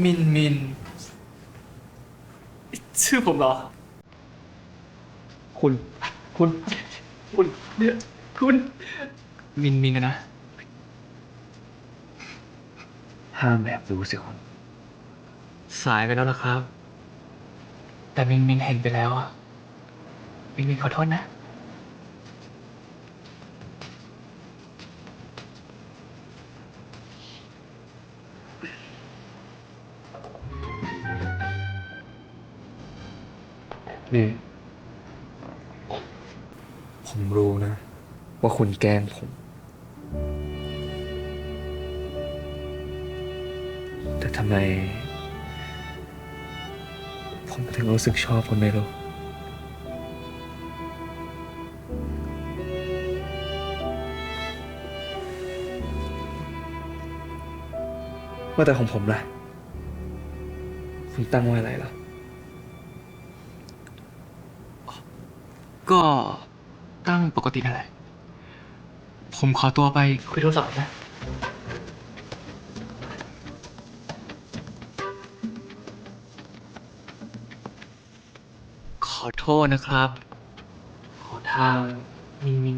มินมิน ชื่อผมเหรอ คุณ คุณ คุณเนี่ยคุณ มินมินอะนะ ห้ามแอบดูสิคุณ สายไปแล้วล่ะครับ แต่มินมินเห็นไปแล้วอะมินมินขอโทษนะ นี่ ผมรู้นะ ว่าคุณแกล้งผม แต่ทำไม ผมถึงรู้สึกชอบคุณไม่รู้ ว่าแต่ของผมล่ะ คุณตั้งไว้อะไรล่ะ ก็ตั้งปกตินั่นแหละ ผมขอตัวไปคุยโทรศัพท์นะ ขอโทษนะครับ ขอทางมินมิน